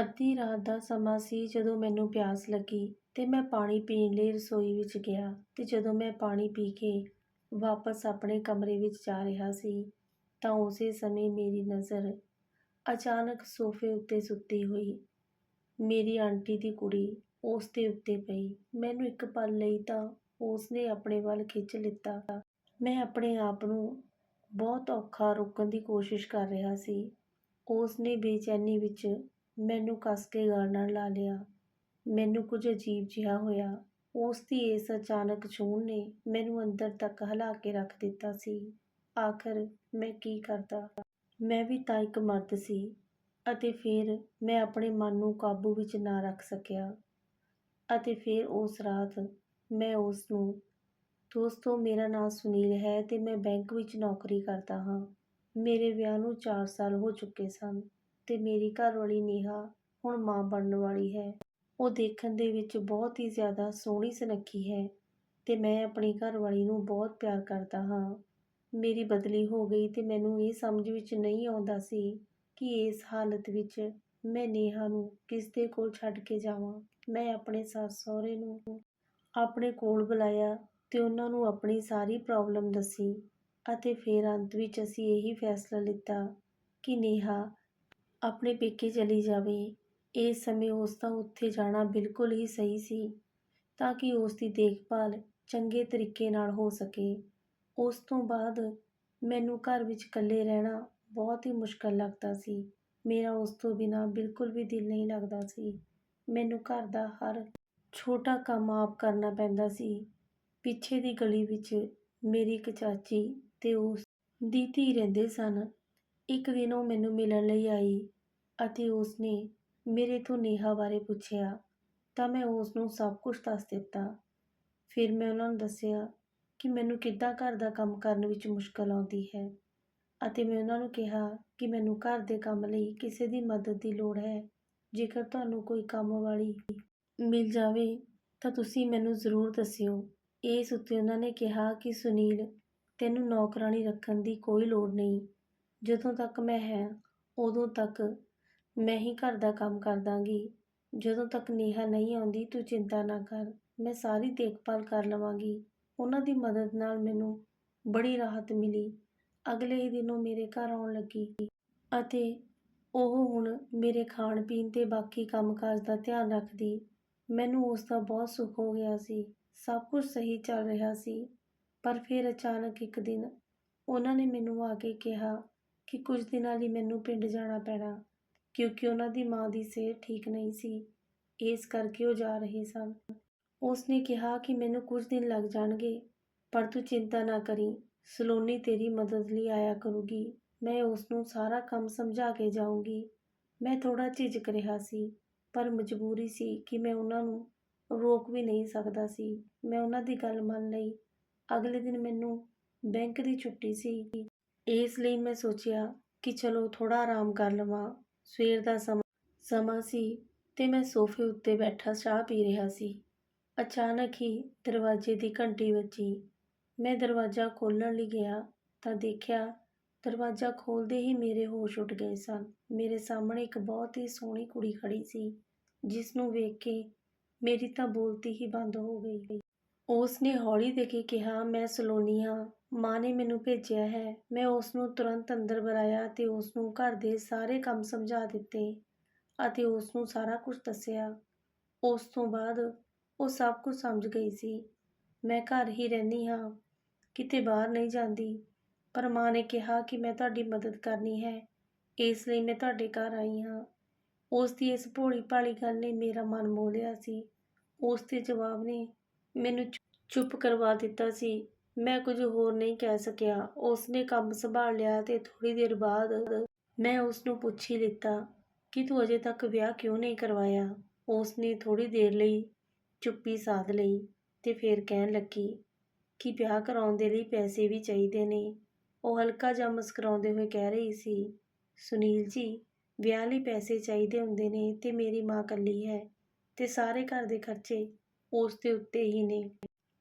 ਅੱਧੀ ਰਾਤ ਦਾ ਸਮਾਂ ਸੀ ਜਦੋਂ ਮੈਨੂੰ ਪਿਆਸ ਲੱਗੀ ਤੇ ਮੈਂ ਪਾਣੀ ਪੀਣ ਲਈ ਰਸੋਈ ਵਿੱਚ ਗਿਆ ਤੇ ਜਦੋਂ ਮੈਂ ਪਾਣੀ ਪੀ ਕੇ ਵਾਪਸ ਆਪਣੇ ਕਮਰੇ ਵਿੱਚ ਜਾ ਰਿਹਾ ਸੀ ਤਾਂ ਉਸੇ ਸਮੇਂ ਮੇਰੀ ਨਜ਼ਰ ਅਚਾਨਕ ਸੋਫੇ ਉੱਤੇ ਸੁੱਤੀ ਹੋਈ। ਮੇਰੀ ਆਂਟੀ ਦੀ ਕੁੜੀ ਉਸ ਦੇ ਉੱਤੇ ਪਈ। ਮੈਨੂੰ ਇੱਕ ਪਲ ਲਈ ਤਾਂ ਉਸ ਨੇ ਆਪਣੇ ਵੱਲ ਖਿੱਚ ਲਿੱਤਾ। ਮੈਂ ਆਪਣੇ ਆਪ ਨੂੰ ਬਹੁਤ ਔਖਾ ਰੋਕਣ ਦੀ ਕੋਸ਼ਿਸ਼ ਕਰ ਰਿਹਾ ਸੀ। ਉਸ ਨੇ ਬੇਚੈਨੀ ਵਿੱਚ ਮੈਨੂੰ ਕੱਸ ਕੇ ਗਲ ਨਾਲ ਲਾ ਲਿਆ। ਮੈਨੂੰ ਕੁਝ ਅਜੀਬ ਜਿਹਾ ਹੋਇਆ। ਉਸ ਦੀ ਇਸ ਅਚਾਨਕ ਛੂਹਣ ਨੇ ਮੈਨੂੰ ਅੰਦਰ ਤੱਕ ਹਿਲਾ ਕੇ ਰੱਖ ਦਿੱਤਾ ਸੀ। ਆਖਰ ਮੈਂ ਕੀ ਕਰਦਾ? ਮੈਂ ਵੀ ਤਾਂ ਇੱਕ ਮਰਦ ਸੀ ਅਤੇ ਫਿਰ ਮੈਂ ਆਪਣੇ ਮਨ ਨੂੰ ਕਾਬੂ ਵਿੱਚ ਨਾ ਰੱਖ ਸਕਿਆ। ਅਤੇ ਫਿਰ ਉਸ ਰਾਤ ਮੈਂ ਉਸ ਨੂੰ, ਦੋਸਤੋ, ਮੇਰਾ ਨਾਮ ਸੁਨੀਲ ਹੈ ਤੇ ਮੈਂ ਬੈਂਕ ਵਿੱਚ ਨੌਕਰੀ ਕਰਦਾ ਹਾਂ। ਮੇਰੇ ਵਿਆਹ ਨੂੰ 4 ਸਾਲ ਹੋ ਚੁੱਕੇ ਸਨ। ਤੇ ਮੇਰੀ ਘਰਵਾਲੀ ਨੇਹਾ ਹੁਣ ਮਾਂ ਬਣਨ ਵਾਲੀ ਹੈ। ਉਹ ਦੇਖਣ ਦੇ ਵਿੱਚ ਬਹੁਤ ਹੀ ਜ਼ਿਆਦਾ ਸੋਹਣੀ ਸੁਨੱਖੀ ਹੈ ਤੇ ਮੈਂ ਆਪਣੀ ਘਰਵਾਲੀ ਨੂੰ ਬਹੁਤ ਪਿਆਰ ਕਰਦਾ ਹਾਂ। ਮੇਰੀ ਬਦਲੀ ਹੋ ਗਈ ਤੇ ਮੈਨੂੰ ਇਹ ਸਮਝ ਵਿੱਚ ਨਹੀਂ ਆਉਂਦਾ ਸੀ ਕਿ ਇਸ ਹਾਲਤ ਵਿੱਚ ਮੈਂ ਨੇਹਾ ਨੂੰ ਕਿਸ ਦੇ ਕੋਲ ਛੱਡ ਕੇ ਜਾਵਾਂ। ਮੈਂ ਆਪਣੇ ਸੱਸ ਸਹੁਰੇ ਨੂੰ ਆਪਣੇ ਕੋਲ ਬੁਲਾਇਆ ਤੇ ਉਹਨਾਂ ਨੂੰ ਆਪਣੀ ਸਾਰੀ ਪ੍ਰੋਬਲਮ ਦੱਸੀ ਅਤੇ ਫਿਰ ਅੰਤ ਵਿੱਚ ਅਸੀਂ ਇਹੀ ਫੈਸਲਾ ਲਿੱਤਾ ਕਿ ਨੇਹਾ ਆਪਣੇ ਪੇਕੇ ਚਲੀ ਜਾਵੇ। ਇਸ ਸਮੇਂ ਉਸ ਦਾ ਉੱਥੇ ਜਾਣਾ ਬਿਲਕੁਲ ਹੀ ਸਹੀ ਸੀ, ਤਾਂ ਕਿ ਉਸ ਦੀ ਦੇਖਭਾਲ ਚੰਗੇ ਤਰੀਕੇ ਨਾਲ ਹੋ ਸਕੇ। ਉਸ ਤੋਂ ਬਾਅਦ ਮੈਨੂੰ ਘਰ ਵਿੱਚ ਇਕੱਲੇ ਰਹਿਣਾ ਬਹੁਤ ਹੀ ਮੁਸ਼ਕਲ ਲੱਗਦਾ ਸੀ। ਮੇਰਾ ਉਸ ਤੋਂ ਬਿਨਾਂ ਬਿਲਕੁਲ ਵੀ ਦਿਲ ਨਹੀਂ ਲੱਗਦਾ ਸੀ। ਮੈਨੂੰ ਘਰ ਦਾ ਹਰ ਛੋਟਾ ਕੰਮ ਆਪ ਕਰਨਾ ਪੈਂਦਾ ਸੀ। ਪਿੱਛੇ ਦੀ ਗਲੀ ਵਿੱਚ ਮੇਰੀ ਇੱਕ ਚਾਚੀ ਅਤੇ ਉਸ ਦੀ ਧੀ ਰਹਿੰਦੇ ਸਨ। ਇੱਕ ਦਿਨ ਉਹ ਮੈਨੂੰ ਮਿਲਣ ਲਈ ਆਈ ਅਤੇ ਉਸਨੇ ਮੇਰੇ ਤੋਂ ਨੇਹਾ ਬਾਰੇ ਪੁੱਛਿਆ, ਤਾਂ ਮੈਂ ਉਸ ਨੂੰ ਸਭ ਕੁਝ ਦੱਸ ਦਿੱਤਾ। ਫਿਰ ਮੈਂ ਉਹਨਾਂ ਨੂੰ ਦੱਸਿਆ ਕਿ ਮੈਨੂੰ ਕਿੱਦਾਂ ਘਰ ਦਾ ਕੰਮ ਕਰਨ ਵਿੱਚ ਮੁਸ਼ਕਲ ਆਉਂਦੀ ਹੈ ਅਤੇ ਮੈਂ ਉਹਨਾਂ ਨੂੰ ਕਿਹਾ ਕਿ ਮੈਨੂੰ ਘਰ ਦੇ ਕੰਮ ਲਈ ਕਿਸੇ ਦੀ ਮਦਦ ਦੀ ਲੋੜ ਹੈ। ਜੇਕਰ ਤੁਹਾਨੂੰ ਕੋਈ ਕੰਮ ਵਾਲੀ ਮਿਲ ਜਾਵੇ, ਤਾਂ ਤੁਸੀਂ ਮੈਨੂੰ ਜ਼ਰੂਰ ਦੱਸਿਓ। ਇਸ ਉੱਤੇ ਉਹਨਾਂ ਨੇ ਕਿਹਾ ਕਿ ਸੁਨੀਲ, ਤੈਨੂੰ ਨੌਕਰਾਨੀ ਰੱਖਣ ਦੀ ਕੋਈ ਲੋੜ ਨਹੀਂ। ਜਦੋਂ ਤੱਕ ਮੈਂ ਹੈ, ਉਦੋਂ ਤੱਕ ਮੈਂ ਹੀ ਘਰ ਦਾ ਕੰਮ ਕਰ ਦਾਂਗੀ ਜਦੋਂ ਤੱਕ ਨੇਹਾ ਨਹੀਂ ਆਉਂਦੀ, ਤੂੰ ਚਿੰਤਾ ਨਾ ਕਰ, ਮੈਂ ਸਾਰੀ ਦੇਖਭਾਲ ਕਰ ਲਵਾਂਗੀ। ਉਹਨਾਂ ਦੀ ਮਦਦ ਨਾਲ ਮੈਨੂੰ ਬੜੀ ਰਾਹਤ ਮਿਲੀ। ਅਗਲੇ ਹੀ ਦਿਨ ਉਹ ਮੇਰੇ ਘਰ ਆਉਣ ਲੱਗੀ ਅਤੇ ਉਹ ਹੁਣ ਮੇਰੇ ਖਾਣ ਪੀਣ ਤੇ ਬਾਕੀ ਕੰਮਕਾਜ ਦਾ ਧਿਆਨ ਰੱਖਦੀ। ਮੈਨੂੰ ਉਸ ਦਾ ਬਹੁਤ ਸੁੱਖ ਹੋ ਗਿਆ ਸੀ। ਸਭ ਕੁਝ ਸਹੀ ਚੱਲ ਰਿਹਾ ਸੀ। ਪਰ ਫਿਰ ਅਚਾਨਕ ਇੱਕ ਦਿਨ ਉਹਨਾਂ ਨੇ ਮੈਨੂੰ ਆ ਕੇ ਕਿਹਾ ਕਿ ਕੁਝ ਦਿਨਾਂ ਲਈ ਮੈਨੂੰ ਪਿੰਡ ਜਾਣਾ ਪੈਣਾ, ਕਿਉਂਕਿ ਉਹਨਾਂ ਦੀ ਮਾਂ ਦੀ ਸਿਹਤ ਠੀਕ ਨਹੀਂ ਸੀ। ਇਸ ਕਰਕੇ ਉਹ ਜਾ ਰਹੇ ਸਨ। ਉਸ ਨੇ ਕਿਹਾ ਕਿ ਮੈਨੂੰ ਕੁਝ ਦਿਨ ਲੱਗ ਜਾਣਗੇ, ਪਰ ਤੂੰ ਚਿੰਤਾ ਨਾ ਕਰੀ। ਸਲੋਨੀ ਤੇਰੀ ਮਦਦ ਲਈ ਆਇਆ ਕਰੂਗੀ। ਮੈਂ ਉਸ ਨੂੰ ਸਾਰਾ ਕੰਮ ਸਮਝਾ ਕੇ ਜਾਊਂਗੀ। ਮੈਂ ਥੋੜਾ ਝਿਜਕ ਰਿਹਾ ਸੀ, ਪਰ ਮਜਬੂਰੀ ਸੀ ਕਿ ਮੈਂ ਉਹਨਾਂ ਨੂੰ ਰੋਕ ਵੀ ਨਹੀਂ ਸਕਦਾ ਸੀ। ਮੈਂ ਉਹਨਾਂ ਦੀ ਗੱਲ ਮੰਨ ਲਈ। ਅਗਲੇ ਦਿਨ ਮੈਨੂੰ ਬੈਂਕ ਦੀ ਛੁੱਟੀ ਸੀ। ਇਸ ਲਈ ਮੈਂ ਸੋਚਿਆ ਕਿ ਚਲੋ ਥੋੜ੍ਹਾ ਆਰਾਮ ਕਰ ਲਵਾਂ। ਸਵੇਰ ਦਾ ਸਮਾਂ ਸਮਾਂ ਸੀ ਤੇ ਮੈਂ ਸੋਫੇ ਉੱਤੇ ਬੈਠਾ ਚਾਹ ਪੀ ਰਿਹਾ ਸੀ। ਅਚਾਨਕ ਹੀ ਦਰਵਾਜ਼ੇ ਦੀ ਘੰਟੀ ਵੱਜੀ। ਮੈਂ ਦਰਵਾਜ਼ਾ ਖੋਲ੍ਹਣ ਲਈ ਗਿਆ ਤਾਂ ਦੇਖਿਆ ਦਰਵਾਜ਼ਾ ਖੋਲ੍ਹਦੇ ਹੀ ਮੇਰੇ ਹੋਸ਼ ਉੱਡ ਗਏ ਸਨ। ਮੇਰੇ ਸਾਹਮਣੇ ਇੱਕ ਬਹੁਤ ਹੀ ਸੋਹਣੀ ਕੁੜੀ ਖੜੀ ਸੀ, ਜਿਸ ਨੂੰ ਵੇਖ ਕੇ ਮੇਰੀ ਤਾਂ ਬੋਲਤੀ ਹੀ ਬੰਦ ਹੋ ਗਈ। ਉਸ ਨੇ ਹੌਲੀ ਦੇ ਕੇ ਕਿਹਾ, ਮੈਂ ਸਲੋਨੀ ਹਾਂ। ਮਾਂ ਨੇ ਮੈਨੂੰ ਭੇਜਿਆ ਹੈ। ਮੈਂ ਉਸ ਨੂੰ ਤੁਰੰਤ ਅੰਦਰ ਬੁਲਾਇਆ ਅਤੇ ਉਸ ਨੂੰ ਘਰ ਦੇ ਸਾਰੇ ਕੰਮ ਸਮਝਾ ਦਿੱਤੇ ਅਤੇ ਉਸ ਨੂੰ ਸਾਰਾ ਕੁਝ ਦੱਸਿਆ। ਉਸ ਤੋਂ ਬਾਅਦ ਉਹ ਸਭ ਕੁਝ ਸਮਝ ਗਈ ਸੀ। ਮੈਂ ਘਰ ਹੀ ਰਹਿੰਦੀ ਹਾਂ, ਕਿਤੇ ਬਾਹਰ ਨਹੀਂ ਜਾਂਦੀ। ਪਰ ਮਾਂ ਨੇ ਕਿਹਾ ਕਿ ਮੈਂ ਤੁਹਾਡੀ ਮਦਦ ਕਰਨੀ ਹੈ। ਇਸ ਲਈ ਮੈਂ ਤੁਹਾਡੇ ਘਰ ਆਈ ਹਾਂ। ਉਸ ਦੀ ਇਸ ਭੋਲੀ ਭਾਲੀ ਗੱਲ ਨੇ ਮੇਰਾ ਮਨ ਮੋਹ ਲਿਆ ਸੀ। ਉਸ ਦੇ ਜਵਾਬ ਨੇ ਮੈਨੂੰ ਚੁੱਪ ਕਰਵਾ ਦਿੱਤਾ ਸੀ। ਮੈਂ ਕੁਝ ਹੋਰ ਨਹੀਂ ਕਹਿ ਸਕਿਆ। ਉਸ ਨੇ ਕੰਮ ਸੰਭਾਲ ਲਿਆ ਤੇ ਥੋੜੀ ਦੇਰ ਬਾਅਦ ਮੈਂ ਉਸ ਨੂੰ ਪੁੱਛ ਹੀ ਲਿੱਤਾ ਕਿ ਤੂੰ ਅਜੇ ਤੱਕ ਵਿਆਹ ਕਿਉਂ ਨਹੀਂ ਕਰਵਾਇਆ? ਉਸ ਨੇ ਥੋੜੀ ਦੇਰ ਲਈ ਚੁੱਪੀ ਸਾਧ ਲਈ ਤੇ ਫਿਰ ਕਹਿਣ ਲੱਗੀ ਕਿ ਵਿਆਹ ਕਰਾਉਣ ਦੇ ਲਈ ਪੈਸੇ ਵੀ ਚਾਹੀਦੇ ਨੇ। ਉਹ ਹਲਕਾ ਜਿਹਾ ਮੁਸਕਰਾਉਂਦੇ ਹੋਏ ਕਹਿ ਰਹੀ ਸੀ, ਸੁਨੀਲ ਜੀ, ਵਿਆਹ ਲਈ ਪੈਸੇ ਚਾਹੀਦੇ ਹੁੰਦੇ ਨੇ ਤੇ ਮੇਰੀ ਮਾਂ ਇਕੱਲੀ ਹੈ ਤੇ ਸਾਰੇ ਘਰ ਦੇ ਖਰਚੇ ਉਸ ਦੇ ਉੱਤੇ ਹੀ ਨੇ।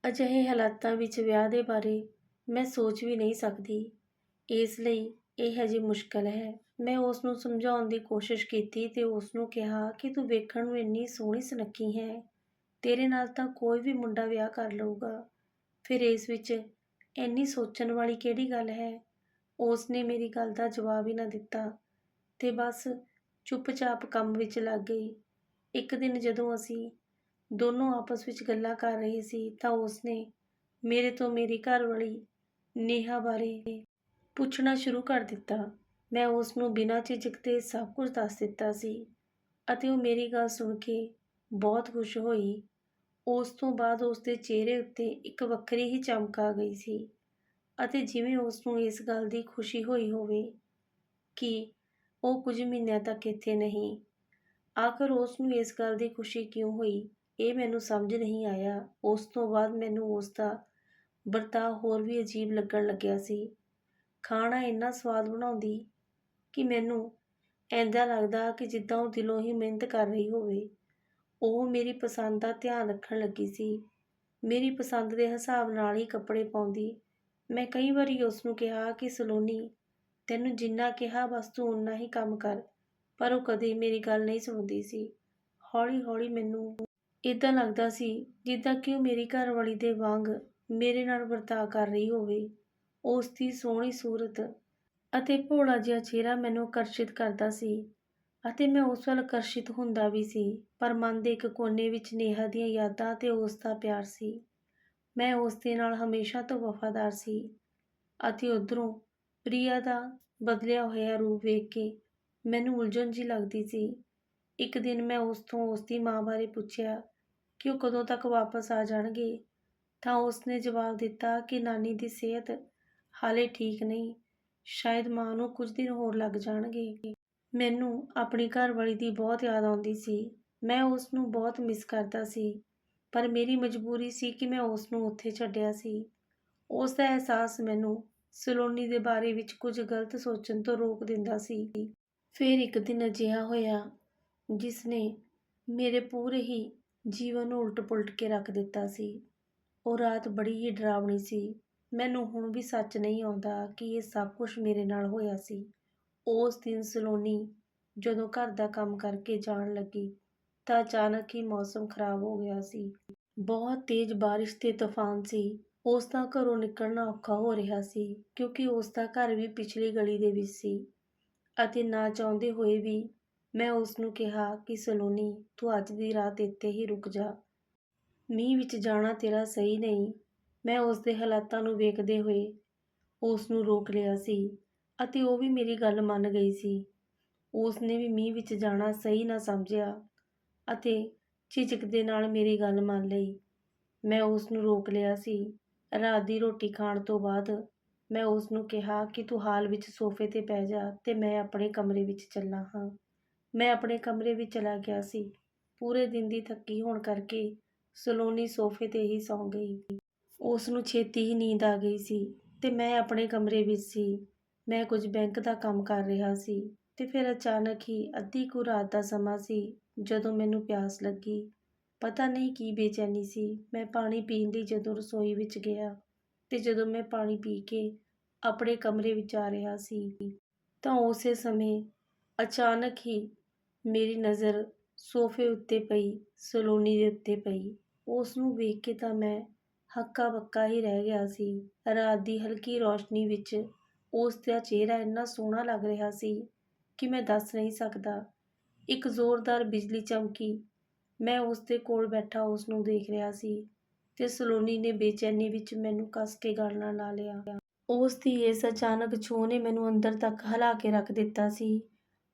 ਅਜਿਹੇ ਹਾਲਾਤਾਂ ਵਿੱਚ ਵਿਆਹ ਦੇ ਬਾਰੇ ਮੈਂ ਸੋਚ ਵੀ ਨਹੀਂ ਸਕਦੀ। ਇਸ ਲਈ ਇਹ ਹਜੇ ਮੁਸ਼ਕਲ ਹੈ। ਮੈਂ ਉਸ ਨੂੰ ਸਮਝਾਉਣ ਦੀ ਕੋਸ਼ਿਸ਼ ਕੀਤੀ ਅਤੇ ਉਸ ਨੂੰ ਕਿਹਾ ਕਿ ਤੂੰ ਵੇਖਣ ਨੂੰ ਇੰਨੀ ਸੋਹਣੀ ਸੁਨੱਖੀ ਹੈ। ਤੇਰੇ ਨਾਲ ਤਾਂ ਕੋਈ ਵੀ ਮੁੰਡਾ ਵਿਆਹ ਕਰ ਲਊਗਾ। ਫਿਰ ਇਸ ਵਿੱਚ ਇੰਨੀ ਸੋਚਣ ਵਾਲੀ ਕਿਹੜੀ ਗੱਲ ਹੈ? ਉਸ ਨੇ ਮੇਰੀ ਗੱਲ ਦਾ ਜਵਾਬ ਹੀ ਨਾ ਦਿੱਤਾ ਤੇ ਬਸ ਚੁੱਪਚਾਪ ਕੰਮ ਵਿੱਚ ਲੱਗ ਗਈ। ਇੱਕ ਦਿਨ ਜਦੋਂ ਅਸੀਂ ਦੋਨੋਂ ਆਪਸ ਵਿੱਚ ਗੱਲਾਂ ਕਰ ਰਹੇ ਸੀ ਤਾਂ ਉਸਨੇ ਮੇਰੇ ਤੋਂ ਮੇਰੀ ਘਰਵਾਲੀ ਨੇਹਾ ਬਾਰੇ ਪੁੱਛਣਾ ਸ਼ੁਰੂ ਕਰ ਦਿੱਤਾ। ਮੈਂ ਉਸ ਨੂੰ ਬਿਨਾਂ ਝਿਜਕ 'ਤੇ ਸਭ ਕੁਝ ਦੱਸ ਦਿੱਤਾ ਸੀ ਅਤੇ ਉਹ ਮੇਰੀ ਗੱਲ ਸੁਣ ਕੇ ਬਹੁਤ ਖੁਸ਼ ਹੋਈ। ਉਸ ਤੋਂ ਬਾਅਦ ਉਸ ਦੇ ਚਿਹਰੇ ਉੱਤੇ ਇੱਕ ਵੱਖਰੀ ਹੀ ਚਮਕ ਆ ਗਈ ਸੀ ਅਤੇ ਜਿਵੇਂ ਉਸ ਨੂੰ ਇਸ ਗੱਲ ਦੀ ਖੁਸ਼ੀ ਹੋਈ ਹੋਵੇ ਕਿ ਉਹ ਕੁਝ ਮਹੀਨਿਆਂ ਤੱਕ ਇੱਥੇ ਨਹੀਂ। ਆਖਰ ਉਸ ਨੂੰ ਇਸ ਗੱਲ ਦੀ ਖੁਸ਼ੀ ਕਿਉਂ ਹੋਈ? ਇਹ ਮੈਨੂੰ ਸਮਝ ਨਹੀਂ ਆਇਆ। ਉਸ ਤੋਂ ਬਾਅਦ ਮੈਨੂੰ ਉਸ ਦਾ ਵਰਤਾਅ ਹੋਰ ਵੀ ਅਜੀਬ ਲੱਗਣ ਲੱਗਿਆ ਸੀ। ਖਾਣਾ ਇੰਨਾ ਸਵਾਦ ਬਣਾਉਂਦੀ ਕਿ ਮੈਨੂੰ ਐਂਦਾ ਲੱਗਦਾ ਕਿ ਜਿੱਦਾਂ ਉਹ ਦਿਲੋਂ ਹੀ ਮਿਹਨਤ ਕਰ ਰਹੀ ਹੋਵੇ। ਉਹ ਮੇਰੀ ਪਸੰਦ ਦਾ ਧਿਆਨ ਰੱਖਣ ਲੱਗੀ ਸੀ। ਮੇਰੀ ਪਸੰਦ ਦੇ ਹਿਸਾਬ ਨਾਲ ਹੀ ਕੱਪੜੇ ਪਾਉਂਦੀ। ਮੈਂ ਕਈ ਵਾਰੀ ਉਸ ਨੂੰ ਕਿਹਾ ਕਿ, ਸਲੋਨੀ, ਤੈਨੂੰ ਜਿੰਨਾ ਕਿਹਾ ਬਸ ਤੂੰ ਉਨਾ ਹੀ ਕੰਮ ਕਰ। ਪਰ ਉਹ ਕਦੇ ਮੇਰੀ ਗੱਲ ਨਹੀਂ ਸੁਣਦੀ ਸੀ। ਹੌਲੀ ਹੌਲੀ ਮੈਨੂੰ ਇੱਦਾਂ ਲੱਗਦਾ ਸੀ ਜਿੱਦਾਂ ਕਿ ਉਹ ਮੇਰੀ ਘਰਵਾਲੀ ਦੇ ਵਾਂਗ ਮੇਰੇ ਨਾਲ ਵਰਤਾਅ ਕਰ ਰਹੀ ਹੋਵੇ। ਉਸ ਦੀ ਸੋਹਣੀ ਸੂਰਤ ਅਤੇ ਭੋਲਾ ਜਿਹਾ ਚਿਹਰਾ ਮੈਨੂੰ ਆਕਰਸ਼ਿਤ ਕਰਦਾ ਸੀ ਅਤੇ ਮੈਂ ਉਸ ਵੱਲ ਆਕਰਸ਼ਿਤ ਹੁੰਦਾ ਵੀ ਸੀ, ਪਰ ਮਨ ਦੇ ਇੱਕ ਕੋਨੇ ਵਿੱਚ ਨੇਹਾ ਦੀਆਂ ਯਾਦਾਂ ਤੇ ਉਸ ਦਾ ਪਿਆਰ ਸੀ। ਮੈਂ ਉਸ ਦੇ ਨਾਲ ਹਮੇਸ਼ਾ ਤੋਂ ਵਫਾਦਾਰ ਸੀ ਅਤੇ ਉਧਰੋਂ ਪ੍ਰਿਆ ਦਾ ਬਦਲਿਆ ਹੋਇਆ ਰੂਪ ਵੇਖ ਕੇ ਮੈਨੂੰ ਉਲਝਣ ਜੀ ਲੱਗਦੀ ਸੀ। ਇੱਕ ਦਿਨ ਮੈਂ ਉਸ ਤੋਂ ਉਸ ਦੀ ਮਾਂ ਬਾਰੇ ਪੁੱਛਿਆ ਕਿ ਉਹ ਕਦੋਂ ਤੱਕ ਵਾਪਸ ਆ ਜਾਣਗੇ? ਤਾਂ ਉਸ ਨੇ ਜਵਾਬ ਦਿੱਤਾ ਕਿ ਨਾਨੀ ਦੀ ਸਿਹਤ ਹਾਲੇ ਠੀਕ ਨਹੀਂ। ਸ਼ਾਇਦ ਮਾਂ ਨੂੰ ਕੁਝ ਦਿਨ ਹੋਰ ਲੱਗ ਜਾਣਗੇ। ਮੈਨੂੰ ਆਪਣੀ ਘਰਵਾਲੀ ਦੀ ਬਹੁਤ ਯਾਦ ਆਉਂਦੀ ਸੀ। ਮੈਂ ਉਸ ਨੂੰ ਬਹੁਤ ਮਿਸ ਕਰਦਾ ਸੀ। ਪਰ ਮੇਰੀ ਮਜਬੂਰੀ ਸੀ ਕਿ ਮੈਂ ਉਸ ਨੂੰ ਉੱਥੇ ਛੱਡਿਆ ਸੀ। ਉਸ ਦਾ ਅਹਿਸਾਸ ਮੈਨੂੰ ਸਲੋਨੀ ਦੇ ਬਾਰੇ ਵਿੱਚ ਕੁਝ ਗਲਤ ਸੋਚਣ ਤੋਂ ਰੋਕ ਦਿੰਦਾ ਸੀ। ਫਿਰ ਇੱਕ ਦਿਨ ਅਜਿਹਾ ਹੋਇਆ ਜਿਸ ਨੇ ਮੇਰੇ ਪੂਰੇ ਹੀ ਜੀਵਨ ਨੂੰ ਉਲਟ-ਪੁਲਟ ਕੇ ਰੱਖ ਦਿੱਤਾ ਸੀ। ਉਹ ਰਾਤ ਬੜੀ ਹੀ ਡਰਾਵਣੀ ਸੀ। ਮੈਨੂੰ ਹੁਣ ਵੀ ਸੱਚ ਨਹੀਂ ਆਉਂਦਾ ਕਿ ਇਹ ਸਭ ਕੁਝ ਮੇਰੇ ਨਾਲ ਹੋਇਆ ਸੀ। ਉਸ ਦਿਨ ਸਲੋਨੀ ਜਦੋਂ ਘਰ ਦਾ ਕੰਮ ਕਰਕੇ ਜਾਣ ਲੱਗੀ ਤਾਂ ਅਚਾਨਕ ਹੀ ਮੌਸਮ ਖਰਾਬ ਹੋ ਗਿਆ ਸੀ। ਬਹੁਤ ਤੇਜ਼ ਬਾਰਿਸ਼ ਤੇ ਤੂਫਾਨ ਸੀ। ਉਸ ਦਾ ਘਰੋਂ ਨਿਕਲਣਾ ਔਖਾ ਹੋ ਰਿਹਾ ਸੀ ਕਿਉਂਕਿ ਉਸ ਦਾ ਘਰ ਵੀ ਪਿਛਲੀ ਗਲੀ ਦੇ ਵਿੱਚ ਸੀ ਅਤੇ ਨਾ ਚਾਹੁੰਦੇ ਹੋਏ ਵੀ ਮੈਂ ਉਸ ਨੂੰ ਕਿਹਾ ਕਿ, ਸਲੋਨੀ, ਤੂੰ ਅੱਜ ਦੀ ਰਾਤ ਇੱਥੇ ਹੀ ਰੁਕ ਜਾ। ਮੀਂਹ ਵਿੱਚ ਜਾਣਾ ਤੇਰਾ ਸਹੀ ਨਹੀਂ। ਮੈਂ ਉਸ ਦੇ ਹਾਲਾਤਾਂ ਨੂੰ ਵੇਖਦੇ ਹੋਏ ਉਸ ਨੂੰ ਰੋਕ ਲਿਆ ਸੀ ਅਤੇ ਉਹ ਵੀ ਮੇਰੀ ਗੱਲ ਮੰਨ ਗਈ ਸੀ। ਉਸ ਨੇ ਵੀ ਮੀਂਹ ਵਿੱਚ ਜਾਣਾ ਸਹੀ ਨਾ ਸਮਝਿਆ ਅਤੇ ਝਿਜਕ ਦੇ ਨਾਲ ਮੇਰੀ ਗੱਲ ਮੰਨ ਲਈ। ਮੈਂ ਉਸ ਨੂੰ ਰੋਕ ਲਿਆ ਸੀ। ਰਾਤ ਦੀ ਰੋਟੀ ਖਾਣ ਤੋਂ ਬਾਅਦ ਮੈਂ ਉਸ ਨੂੰ ਕਿਹਾ ਕਿ, ਤੂੰ ਹਾਲ ਵਿੱਚ ਸੋਫੇ ਤੇ ਪੈ ਜਾ ਤੇ ਮੈਂ ਆਪਣੇ ਕਮਰੇ ਵਿੱਚ ਚੱਲਾਂ ਹਾਂ। ਮੈਂ ਆਪਣੇ ਕਮਰੇ ਵਿੱਚ ਚਲਾ ਗਿਆ ਸੀ। ਪੂਰੇ ਦਿਨ ਦੀ ਥੱਕੀ ਹੋਣ ਕਰਕੇ ਸਲੋਨੀ ਸੋਫੇ ਤੇ ਹੀ ਸੌਂ ਗਈ। ਉਸ ਨੂੰ ਛੇਤੀ ਹੀ ਨੀਂਦ ਆ ਗਈ ਸੀ ਤੇ ਮੈਂ ਆਪਣੇ ਕਮਰੇ ਵਿੱਚ ਸੀ। ਮੈਂ ਕੁਝ ਬੈਂਕ ਦਾ ਕੰਮ ਕਰ ਰਿਹਾ ਸੀ ਤੇ ਫਿਰ ਅਚਾਨਕ ਹੀ ਅੱਧੀ ਕੁ ਰਾਤ ਦਾ ਸਮਾਂ ਸੀ ਜਦੋਂ ਮੈਨੂੰ ਪਿਆਸ ਲੱਗੀ। ਪਤਾ ਨਹੀਂ ਕੀ ਬੇਚੈਨੀ ਸੀ, ਮੈਂ ਪਾਣੀ ਪੀਣ ਲਈ ਜਦੋਂ ਰਸੋਈ ਵਿੱਚ ਗਿਆ ਤੇ ਜਦੋਂ ਮੈਂ ਪਾਣੀ ਪੀ ਕੇ ਆਪਣੇ ਕਮਰੇ ਵਿੱਚ ਆ ਰਿਹਾ ਸੀ ਤਾਂ ਉਸੇ ਸਮੇਂ ਅਚਾਨਕ ਹੀ ਮੇਰੀ ਨਜ਼ਰ ਸੋਫੇ ਉੱਤੇ ਪਈ, ਸਲੋਨੀ ਦੇ ਉੱਤੇ ਪਈ। ਉਸ ਨੂੰ ਵੇਖ ਕੇ ਤਾਂ ਮੈਂ ਹੱਕਾ ਬੱਕਾ ਹੀ ਰਹਿ ਗਿਆ ਸੀ। ਰਾਤ ਦੀ ਹਲਕੀ ਰੌਸ਼ਨੀ ਵਿੱਚ ਉਸ ਦਾ ਚਿਹਰਾ ਇੰਨਾ ਸੋਹਣਾ ਲੱਗ ਰਿਹਾ ਸੀ ਕਿ ਮੈਂ ਦੱਸ ਨਹੀਂ ਸਕਦਾ। ਇੱਕ ਜ਼ੋਰਦਾਰ ਬਿਜਲੀ ਚਮਕੀ। ਮੈਂ ਉਸ ਦੇ ਕੋਲ ਬੈਠਾ ਉਸ ਨੂੰ ਦੇਖ ਰਿਹਾ ਸੀ ਤੇ ਸਲੋਨੀ ਨੇ ਬੇਚੈਨੀ ਵਿੱਚ ਮੈਨੂੰ ਕੱਸ ਕੇ ਗਲ ਨਾਲ ਲਾ ਲਿਆ। ਉਸ ਦੀ ਇਸ ਅਚਾਨਕ ਛੂਹ ਨੇ ਮੈਨੂੰ ਅੰਦਰ ਤੱਕ ਹਿਲਾ ਕੇ ਰੱਖ ਦਿੱਤਾ ਸੀ।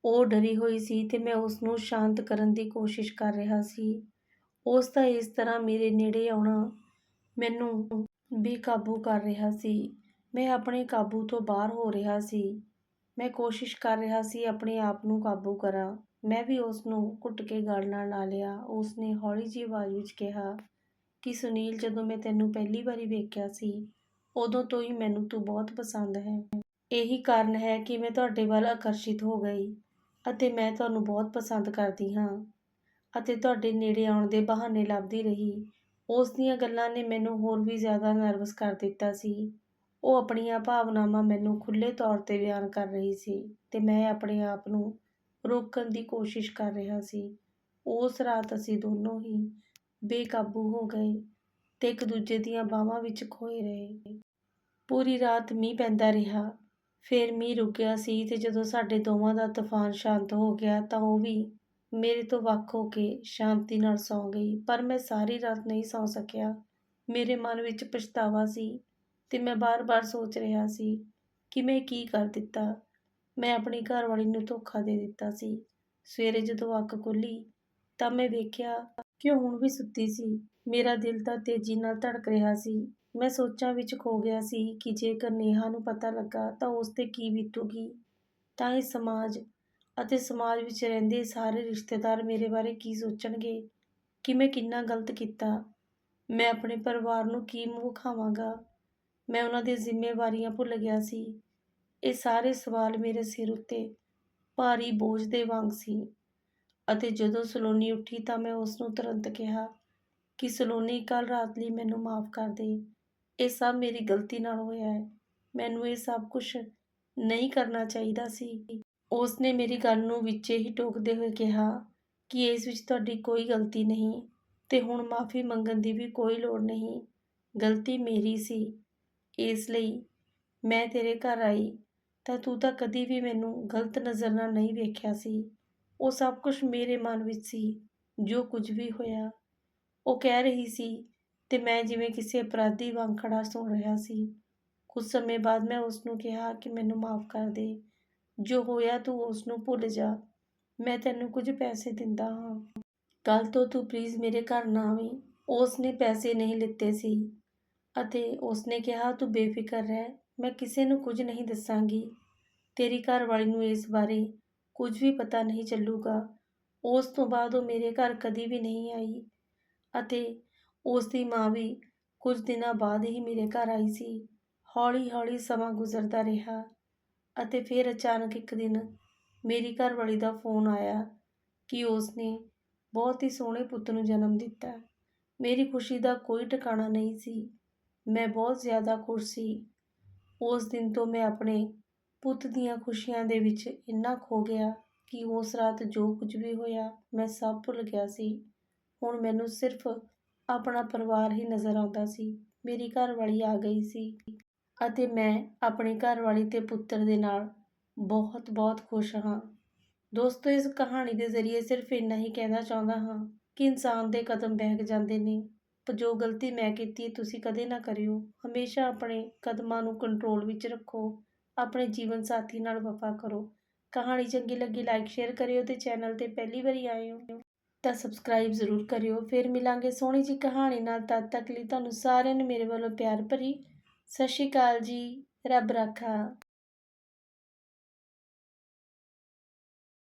ਉਹ ਡਰੀ ਹੋਈ ਸੀ ਤੇ ਮੈਂ ਉਸ ਨੂੰ ਸ਼ਾਂਤ ਕਰਨ ਦੀ ਕੋਸ਼ਿਸ਼ ਕਰ ਰਿਹਾ ਸੀ। ਉਸ ਦਾ ਇਸ ਤਰ੍ਹਾਂ ਮੇਰੇ ਨੇੜੇ ਆਉਣਾ ਮੈਨੂੰ ਬੇਕਾਬੂ ਕਰ ਰਿਹਾ ਸੀ। ਮੈਂ ਆਪਣੇ ਕਾਬੂ ਤੋਂ ਬਾਹਰ ਹੋ ਰਿਹਾ ਸੀ। ਮੈਂ ਕੋਸ਼ਿਸ਼ ਕਰ ਰਿਹਾ ਸੀ ਆਪਣੇ ਆਪ ਨੂੰ ਕਾਬੂ ਕਰਾਂ। ਮੈਂ ਵੀ ਉਸ ਨੂੰ ਘੁੱਟ ਕੇ ਗਲ ਨਾਲ ਲਾ ਲਿਆ। ਉਸ ਨੇ ਹੌਲੀ ਜਿਹੀ ਆਵਾਜ਼ ਵਿੱਚ ਕਿਹਾ ਕਿ, ਸੁਨੀਲ, ਜਦੋਂ ਮੈਂ ਤੈਨੂੰ ਪਹਿਲੀ ਵਾਰੀ ਵੇਖਿਆ ਸੀ, ਉਦੋਂ ਤੋਂ ਹੀ ਮੈਨੂੰ ਤੂੰ ਬਹੁਤ ਪਸੰਦ ਹੈ। ਇਹੀ ਕਾਰਨ ਹੈ ਕਿ ਮੈਂ ਤੁਹਾਡੇ ਵੱਲ ਆਕਰਸ਼ਿਤ ਹੋ ਗਈ। ਅਤੇ ਮੈਂ ਤੁਹਾਨੂੰ ਬਹੁਤ ਪਸੰਦ ਕਰਦੀ ਹਾਂ। ਅਤੇ ਤੁਹਾਡੇ ਨੇੜੇ ਆਉਣ ਦੇ ਬਹਾਨੇ ਲੱਭਦੀ ਰਹੀ। ਉਸ ਦੀਆਂ ਗੱਲਾਂ ਨੇ ਮੈਨੂੰ ਹੋਰ ਵੀ ਜ਼ਿਆਦਾ ਨਰਵਸ ਕਰ ਦਿੱਤਾ ਸੀ। ਉਹ ਆਪਣੀਆਂ ਭਾਵਨਾਵਾਂ ਮੈਨੂੰ ਖੁੱਲ੍ਹੇ ਤੌਰ 'ਤੇ ਬਿਆਨ ਕਰ ਰਹੀ ਸੀ ਤੇ ਮੈਂ ਆਪਣੇ ਆਪ ਨੂੰ ਰੋਕਣ ਦੀ ਕੋਸ਼ਿਸ਼ ਕਰ ਰਿਹਾ ਸੀ। ਉਸ ਰਾਤ ਅਸੀਂ ਦੋਨੋਂ ਹੀ ਬੇਕਾਬੂ ਹੋ ਗਏ ਤੇ ਇੱਕ ਦੂਜੇ ਦੀਆਂ ਬਾਹਾਂ ਵਿੱਚ ਖੋਏ ਰਹੇ। ਪੂਰੀ ਰਾਤ ਮੀਂਹ ਪੈਂਦਾ ਰਿਹਾ ਫਿਰ ਮੀਂਹ ਰੁਕਿਆ ਸੀ ਅਤੇ ਜਦੋਂ ਸਾਡੇ ਦੋਵਾਂ ਦਾ ਤੂਫਾਨ ਸ਼ਾਂਤ ਹੋ ਗਿਆ ਤਾਂ ਉਹ ਵੀ ਮੇਰੇ ਤੋਂ ਵੱਖ ਹੋ ਕੇ ਸ਼ਾਂਤੀ ਨਾਲ ਸੌਂ ਗਈ, ਪਰ ਮੈਂ ਸਾਰੀ ਰਾਤ ਨਹੀਂ ਸੌਂ ਸਕਿਆ। ਮੇਰੇ ਮਨ ਵਿੱਚ ਪਛਤਾਵਾ ਸੀ ਅਤੇ ਮੈਂ ਬਾਰ-ਬਾਰ ਸੋਚ ਰਿਹਾ ਸੀ ਕਿ ਮੈਂ ਕੀ ਕਰ ਦਿੱਤਾ। ਮੈਂ ਆਪਣੀ ਘਰਵਾਲੀ ਨੂੰ ਧੋਖਾ ਦੇ ਦਿੱਤਾ ਸੀ। ਸਵੇਰੇ ਜਦੋਂ ਅੱਖ ਖੁੱਲ੍ਹੀ ਤਾਂ ਮੈਂ ਵੇਖਿਆ ਕਿ ਹੁਣ ਵੀ ਸੁੱਤੀ ਸੀ। ਮੇਰਾ ਦਿਲ ਤਾਂ ਤੇਜ਼ੀ ਨਾਲ ਧੜਕ ਰਿਹਾ ਸੀ। ਮੈਂ ਸੋਚਾਂ ਵਿੱਚ ਖੋ ਗਿਆ ਸੀ ਕਿ ਜੇਕਰ ਨੇਹਾ ਨੂੰ ਪਤਾ ਲੱਗਾ ਤਾਂ ਉਸ ਤੇ ਕੀ ਬੀਤੂਗੀ, ਤਾਂ ਇਹ ਸਮਾਜ ਅਤੇ ਸਮਾਜ ਵਿੱਚ ਰਹਿੰਦੇ ਸਾਰੇ ਰਿਸ਼ਤੇਦਾਰ ਮੇਰੇ ਬਾਰੇ ਕੀ ਸੋਚਣਗੇ? ਕਿ ਮੈਂ ਕਿੰਨਾ ਗਲਤ ਕੀਤਾ? ਮੈਂ ਆਪਣੇ ਪਰਿਵਾਰ ਨੂੰ ਕੀ ਮੂੰਹ ਖਾਵਾਂਗਾ ਮੈਂ ਉਹਨਾਂ ਦੀਆਂ ਜ਼ਿੰਮੇਵਾਰੀਆਂ ਭੁੱਲ ਗਿਆ ਸੀ। ਇਹ ਸਾਰੇ ਸਵਾਲ ਮੇਰੇ ਸਿਰ ਉੱਤੇ ਭਾਰੀ ਬੋਝ ਦੇ ਵਾਂਗ ਸੀ ਅਤੇ ਜਦੋਂ ਸਲੋਨੀ ਉੱਠੀ ਤਾਂ ਮੈਂ ਉਸ ਨੂੰ ਤੁਰੰਤ ਕਿਹਾ ਕਿ, ਸਲੋਨੀ ਕੱਲ ਰਾਤ ਲਈ ਮੈਨੂੰ ਮਾਫ ਕਰ ਦੇ। ਇਹ ਸਭ ਮੇਰੀ ਗਲਤੀ ਨਾਲ ਹੋਇਆ ਹੈ। ਮੈਨੂੰ ਇਹ ਸਭ ਕੁਝ ਨਹੀਂ ਕਰਨਾ ਚਾਹੀਦਾ ਸੀ। ਉਸ ਨੇ ਮੇਰੀ ਗੱਲ ਨੂੰ ਵਿੱਚੇ ਹੀ ਟੋਕਦੇ ਹੋਏ ਕਿਹਾ ਕਿ ਇਸ ਵਿੱਚ ਤੁਹਾਡੀ ਕੋਈ ਗਲਤੀ ਨਹੀਂ ਤੇ ਹੁਣ ਮਾਫੀ ਮੰਗਣ ਦੀ ਵੀ ਕੋਈ ਲੋੜ ਨਹੀਂ। ਗਲਤੀ ਮੇਰੀ ਸੀ। ਇਸ ਲਈ ਮੈਂ ਤੇਰੇ ਘਰ ਆਈ ਤਾਂ ਤੂੰ ਤਾਂ ਕਦੀ ਵੀ ਮੈਨੂੰ ਗਲਤ ਨਜ਼ਰ ਨਾਲ ਨਹੀਂ ਵੇਖਿਆ ਸੀ। ਉਹ ਸਭ ਕੁਝ ਮੇਰੇ ਮਨ ਵਿੱਚ ਸੀ, ਜੋ ਕੁਝ ਵੀ ਹੋਇਆ। ਉਹ ਕਹਿ ਰਹੀ ਸੀ ਤੇ ਮੈਂ ਜਿਵੇਂ ਕਿਸੇ ਅਪਰਾਧੀ ਵਾਂਗ ਖੜਾ ਸੁਣ ਰਿਹਾ ਸੀ। ਕੁਝ ਸਮੇਂ ਬਾਅਦ ਮੈਂ ਉਸ ਨੂੰ ਕਿਹਾ ਕਿ ਮੈਨੂੰ ਮਾਫ ਕਰ ਦੇ। ਜੋ ਹੋਇਆ ਤੂੰ ਉਸ ਨੂੰ ਭੁੱਲ ਜਾ। ਮੈਂ ਤੈਨੂੰ ਕੁਝ ਪੈਸੇ ਦਿੰਦਾ ਹਾਂ। ਕੱਲ ਤੋਂ ਤੂੰ ਪਲੀਜ਼ ਮੇਰੇ ਘਰ ਨਾ ਆਵੀਂ। ਉਸ ਨੇ ਪੈਸੇ ਨਹੀਂ ਲਿੱਤੇ ਸੀ। ਅਤੇ ਉਸ ਨੇ ਕਿਹਾ, ਤੂੰ ਬੇਫਿਕਰ ਰਹਿ। ਮੈਂ ਕਿਸੇ ਨੂੰ ਕੁਝ ਨਹੀਂ ਦੱਸਾਂਗੀ। ਤੇਰੀ ਘਰਵਾਲੀ ਨੂੰ ਇਸ ਬਾਰੇ ਕੁਝ ਵੀ ਪਤਾ ਨਹੀਂ ਚੱਲੂਗਾ। ਉਸ ਤੋਂ ਬਾਅਦ ਉਹ ਮੇਰੇ ਘਰ ਕਦੀ ਵੀ ਨਹੀਂ ਆਈ। ਅਤੇ ਉਸ ਦੀ ਮਾਂ ਵੀ ਕੁਝ ਦਿਨਾਂ ਬਾਅਦ ਹੀ ਮੇਰੇ ਘਰ ਆਈ ਸੀ। ਹੌਲੀ-ਹੌਲੀ ਸਮਾਂ ਗੁਜ਼ਰਦਾ ਰਿਹਾ ਅਤੇ ਫਿਰ ਅਚਾਨਕ ਇੱਕ ਦਿਨ ਮੇਰੀ ਘਰਵਾਲੀ ਦਾ ਫੋਨ ਆਇਆ ਕਿ ਉਸ ਨੇ ਬਹੁਤ ਹੀ ਸੋਹਣੇ ਪੁੱਤ ਨੂੰ ਜਨਮ ਦਿੱਤਾ। ਮੇਰੀ ਖੁਸ਼ੀ ਦਾ ਕੋਈ ਟਿਕਾਣਾ ਨਹੀਂ ਸੀ। ਮੈਂ ਬਹੁਤ ਜ਼ਿਆਦਾ ਖੁਸ਼ ਸੀ। ਉਸ ਦਿਨ ਤੋਂ ਮੈਂ ਆਪਣੇ ਪੁੱਤ ਦੀਆਂ ਖੁਸ਼ੀਆਂ ਦੇ ਵਿੱਚ ਇੰਨਾ ਖੋ ਗਿਆ ਕਿ ਉਸ ਰਾਤ ਜੋ ਕੁਝ ਵੀ ਹੋਇਆ, ਮੈਂ ਸਭ ਭੁੱਲ ਗਿਆ ਸੀ। ਹੁਣ ਮੈਨੂੰ ਸਿਰਫ ਆਪਣਾ ਪਰਿਵਾਰ ਹੀ ਨਜ਼ਰ ਆਉਂਦਾ ਸੀ। ਮੇਰੀ ਘਰਵਾਲੀ ਆ ਗਈ ਸੀ ਅਤੇ ਮੈਂ ਆਪਣੀ ਘਰਵਾਲੀ ਤੇ ਪੁੱਤਰ ਦੇ ਨਾਲ ਬਹੁਤ ਬਹੁਤ ਖੁਸ਼ ਹਾਂ। ਦੋਸਤੋ, ਇਸ ਕਹਾਣੀ ਦੇ ਜ਼ਰੀਏ ਸਿਰਫ ਇੰਨਾ ਹੀ ਕਹਿਣਾ ਚਾਹੁੰਦਾ ਹਾਂ ਕਿ ਇਨਸਾਨ ਦੇ ਕਦਮ ਬਹਿਕ ਜਾਂਦੇ ਨੇ। ਪਰ ਜੋ ਗਲਤੀ ਮੈਂ ਕੀਤੀ, ਤੁਸੀਂ ਕਦੇ ਨਾ ਕਰਿਓ। ਹਮੇਸ਼ਾ ਆਪਣੇ ਕਦਮਾਂ ਨੂੰ ਕੰਟਰੋਲ ਵਿੱਚ ਰੱਖੋ। ਆਪਣੇ ਜੀਵਨ ਸਾਥੀ ਨਾਲ ਵਫਾ ਕਰੋ। ਕਹਾਣੀ ਚੰਗੀ ਲੱਗੀ, ਲਾਈਕ, ਸ਼ੇਅਰ ਕਰਿਓ ਤੇ ਚੈਨਲ ਤੇ ਪਹਿਲੀ ਵਾਰੀ ਆਏ ਹੋ। ਤਾਂ ਸਬਸਕ੍ਰਾਈਬ ਜ਼ਰੂਰ ਕਰਿਓ। ਫਿਰ ਮਿਲਾਂਗੇ ਸੋਹਣੀ ਜੀ ਕਹਾਣੀ ਨਾਲ। ਤਦ ਤੱਕ ਲਈ ਤੁਹਾਨੂੰ ਸਾਰਿਆਂ ਨੂੰ ਮੇਰੇ ਵੱਲੋਂ ਪਿਆਰ ਭਰੀ। ਸਤਿ ਸ਼੍ਰੀ ਅਕਾਲ ਜੀ। ਰੱਬ ਰਾਖਾ।